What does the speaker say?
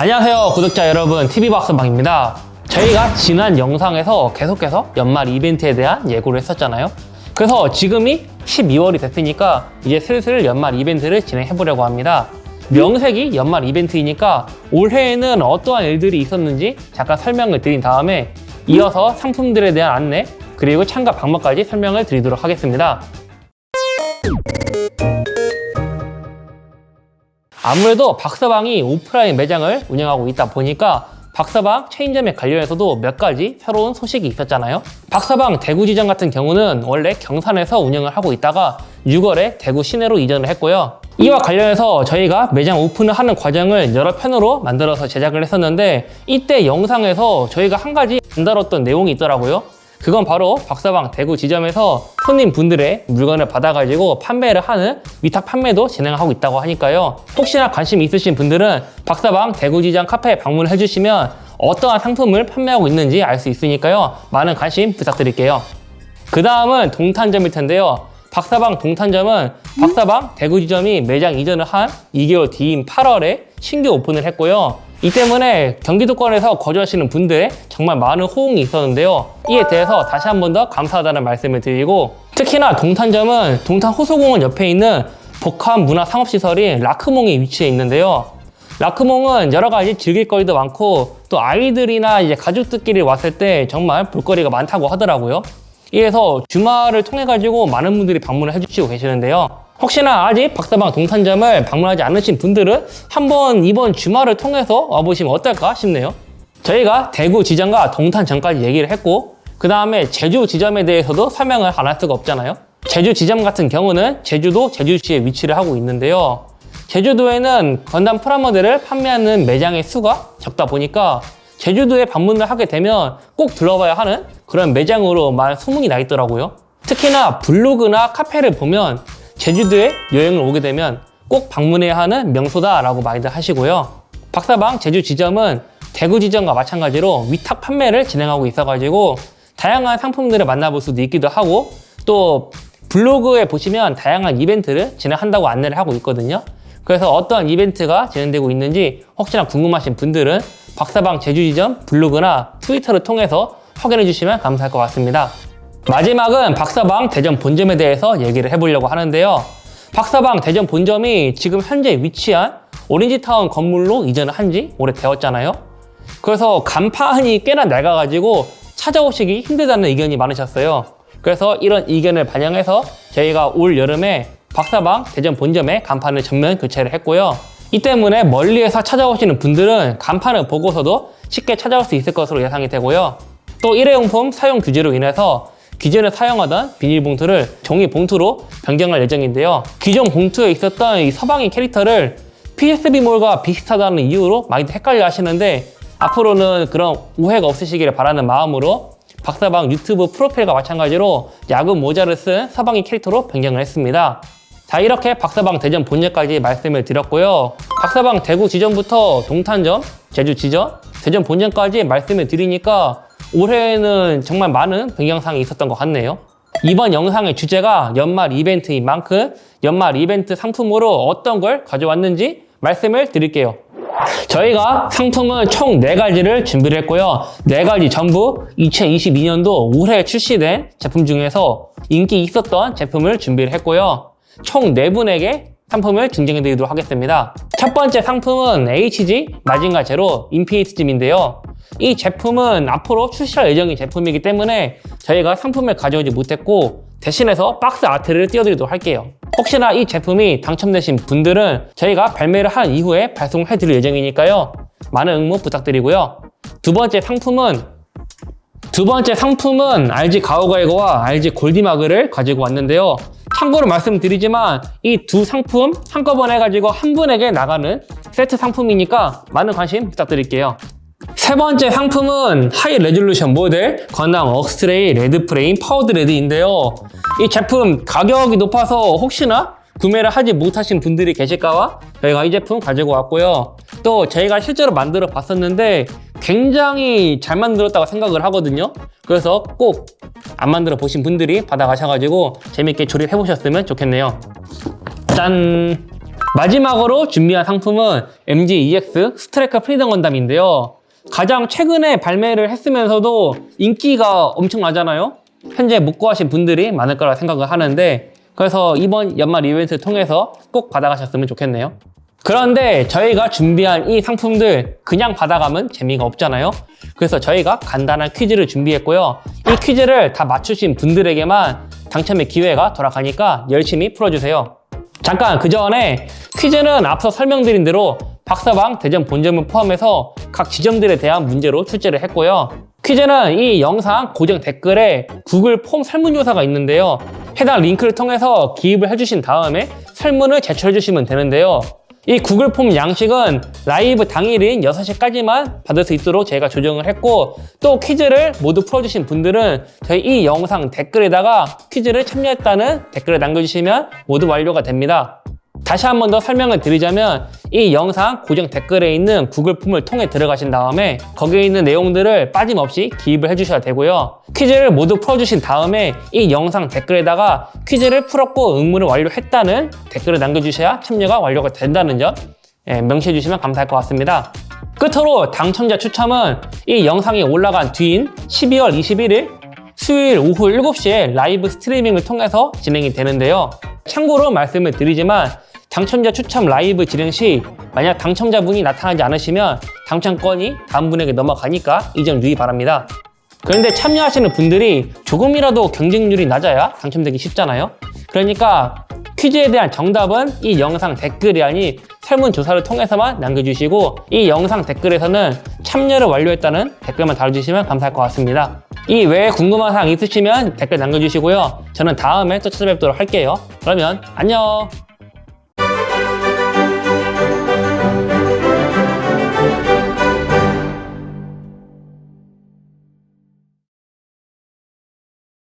안녕하세요 구독자 여러분. TV박스방입니다. 저희가 지난 영상에서 계속해서 연말 이벤트에 대한 예고를 했었잖아요. 그래서 지금이 12월이 됐으니까 이제 슬슬 연말 이벤트를 진행해 보려고 합니다. 명색이 연말 이벤트이니까 올해에는 어떠한 일들이 있었는지 잠깐 설명을 드린 다음에 이어서 상품들에 대한 안내 그리고 참가 방법까지 설명을 드리도록 하겠습니다 아무래도 박서방이 오프라인 매장을 운영하고 있다 보니까 박서방 체인점에 관련해서도 몇 가지 새로운 소식이 있었잖아요. 박서방 대구지점 같은 경우는 원래 경산에서 운영을 하고 있다가 6월에 대구 시내로 이전을 했고요. 이와 관련해서 저희가 매장 오픈을 하는 과정을 여러 편으로 만들어서 제작을 했었는데 이때 영상에서 저희가 한 가지 안 다뤘던 내용이 있더라고요. 그건 바로 박서방 대구 지점에서 손님 분들의 물건을 받아가지고 판매를 하는 위탁 판매도 진행하고 있다고 하니까요. 혹시나 관심 있으신 분들은 박서방 대구 지점 카페에 방문을 해주시면 어떠한 상품을 판매하고 있는지 알 수 있으니까요. 많은 관심 부탁드릴게요. 그 다음은 동탄점일 텐데요. 박사방 동탄점은 박사방 대구 지점이 매장 이전을 한 2개월 뒤인 8월에 신규 오픈을 했고요. 이 때문에 경기도권에서 거주하시는 분들의 정말 많은 호응이 있었는데요. 이에 대해서 다시 한 번 더 감사하다는 말씀을 드리고 특히나 동탄점은 동탄 호수공원 옆에 있는 복합 문화 상업시설인 라크몽이 위치해 있는데요. 라크몽은 여러 가지 즐길 거리도 많고 또 아이들이나 이제 가족들끼리 왔을 때 정말 볼거리가 많다고 하더라고요. 이래서 주말을 통해 가지고 많은 분들이 방문을 해주시고 계시는데요. 혹시나 아직 박사방 동탄점을 방문하지 않으신 분들은 한번 이번 주말을 통해서 와보시면 어떨까 싶네요. 저희가 대구 지점과 동탄점까지 얘기를 했고 그 다음에 제주 지점에 대해서도 설명을 안 할 수가 없잖아요. 제주 지점 같은 경우는 제주도 제주시에 위치를 하고 있는데요. 제주도에는 건담 프라모델을 판매하는 매장의 수가 적다 보니까 제주도에 방문을 하게 되면 꼭 들러봐야 하는 그런 매장으로 말 소문이 나 있더라고요. 특히나 블로그나 카페를 보면 제주도에 여행을 오게 되면 꼭 방문해야 하는 명소다라고 많이들 하시고요. 박사방 제주 지점은 대구 지점과 마찬가지로 위탁 판매를 진행하고 있어가지고 다양한 상품들을 만나볼 수도 있기도 하고 또 블로그에 보시면 다양한 이벤트를 진행한다고 안내를 하고 있거든요. 그래서 어떤 이벤트가 진행되고 있는지 혹시나 궁금하신 분들은 박사방 제주 지점 블로그나 트위터를 통해서 확인해 주시면 감사할 것 같습니다. 마지막은 박사방 대전 본점에 대해서 얘기를 해보려고 하는데요. 박사방 대전 본점이 지금 현재 위치한 오렌지타운 건물로 이전을 한 지 오래 되었잖아요. 그래서 간판이 꽤나 낡아가지고 찾아오시기 힘들다는 의견이 많으셨어요. 그래서 이런 의견을 반영해서 저희가 올 여름에 박사방 대전 본점에 간판을 전면 교체를 했고요. 이 때문에 멀리에서 찾아오시는 분들은 간판을 보고서도 쉽게 찾아올 수 있을 것으로 예상이 되고요. 또 일회용품 사용 규제로 인해서 기존에 사용하던 비닐봉투를 종이 봉투로 변경할 예정인데요. 기존 봉투에 있었던 이 서방이 캐릭터를 PSB몰과 비슷하다는 이유로 많이들 헷갈려 하시는데 앞으로는 그런 오해가 없으시기를 바라는 마음으로 박사방 유튜브 프로필과 마찬가지로 야구 모자를 쓴 서방이 캐릭터로 변경을 했습니다. 자 이렇게 박사방 대전 본점까지 말씀을 드렸고요. 박사방 대구 지점부터 동탄점, 제주 지점, 대전 본점까지 말씀을 드리니까 올해에는 정말 많은 변경사항이 있었던 것 같네요. 이번 영상의 주제가 연말 이벤트인 만큼 연말 이벤트 상품으로 어떤 걸 가져왔는지 말씀을 드릴게요. 저희가 상품은 총 4가지를 준비를 했고요. 4가지 전부 2022년도 올해 출시된 제품 중에서 인기 있었던 제품을 준비를 했고요. 총 4분에게 상품을 증정해 드리도록 하겠습니다. 첫 번째 상품은 HG 마징가 제로 인피니트 짐인데요. 이 제품은 앞으로 출시할 예정인 제품이기 때문에 저희가 상품을 가져오지 못했고 대신해서 박스 아트를 띄워드리도록 할게요. 혹시나 이 제품이 당첨되신 분들은 저희가 발매를 한 이후에 발송해 드릴 예정이니까요. 많은 응모 부탁드리고요. 두 번째 상품은 두 번째 상품은 RG 가오가이거와 RG 골디마그를 가지고 왔는데요. 참고로 말씀드리지만 이 두 상품 한꺼번에 해가지고 한 분에게 나가는 세트 상품이니까 많은 관심 부탁드릴게요. 세 번째 상품은 하이 레졸루션 모델 건담 억스트레이 레드 프레임 파워드 레드인데요. 이 제품 가격이 높아서 혹시나 구매를 하지 못하신 분들이 계실까봐 저희가 이 제품 가지고 왔고요. 또 저희가 실제로 만들어 봤었는데 굉장히 잘 만들었다고 생각을 하거든요. 그래서 꼭 안 만들어 보신 분들이 받아가셔가지고 재밌게 조립해 보셨으면 좋겠네요. 짠! 마지막으로 준비한 상품은 MG EX 스트라이커 프리덤 건담인데요. 가장 최근에 발매를 했으면서도 인기가 엄청나잖아요. 현재 못 구하신 분들이 많을 거라 생각을 하는데 그래서 이번 연말 이벤트 통해서 꼭 받아가셨으면 좋겠네요. 그런데 저희가 준비한 이 상품들 그냥 받아가면 재미가 없잖아요. 그래서 저희가 간단한 퀴즈를 준비했고요. 이 퀴즈를 다 맞추신 분들에게만 당첨의 기회가 돌아가니까 열심히 풀어주세요. 잠깐 그 전에 퀴즈는 앞서 설명드린 대로 박사방 대전 본점을 포함해서 각 지점들에 대한 문제로 출제를 했고요. 퀴즈는 이 영상 고정 댓글에 구글 폼 설문조사가 있는데요. 해당 링크를 통해서 기입을 해주신 다음에 설문을 제출해 주시면 되는데요. 이 구글 폼 양식은 라이브 당일인 6시까지만 받을 수 있도록 제가 조정을 했고 또 퀴즈를 모두 풀어주신 분들은 저희 이 영상 댓글에다가 퀴즈를 참여했다는 댓글을 남겨주시면 모두 완료가 됩니다. 다시 한 번 더 설명을 드리자면 이 영상 고정 댓글에 있는 구글 폼을 통해 들어가신 다음에 거기에 있는 내용들을 빠짐없이 기입을 해주셔야 되고요. 퀴즈를 모두 풀어주신 다음에 이 영상 댓글에다가 퀴즈를 풀었고 응모를 완료했다는 댓글을 남겨주셔야 참여가 완료가 된다는 점 예, 명시해 주시면 감사할 것 같습니다. 끝으로 당첨자 추첨은 이 영상이 올라간 뒤인 12월 21일 수요일 오후 7시에 라이브 스트리밍을 통해서 진행이 되는데요. 참고로 말씀을 드리지만 당첨자 추첨 라이브 진행 시 만약 당첨자분이 나타나지 않으시면 당첨권이 다음 분에게 넘어가니까 이 점 유의 바랍니다. 그런데 참여하시는 분들이 조금이라도 경쟁률이 낮아야 당첨되기 쉽잖아요. 그러니까 퀴즈에 대한 정답은 이 영상 댓글이 아닌 설문조사를 통해서만 남겨주시고 이 영상 댓글에서는 참여를 완료했다는 댓글만 달아주시면 감사할 것 같습니다. 이 외에 궁금한 사항 있으시면 댓글 남겨주시고요. 저는 다음에 또 찾아뵙도록 할게요. 그러면 안녕!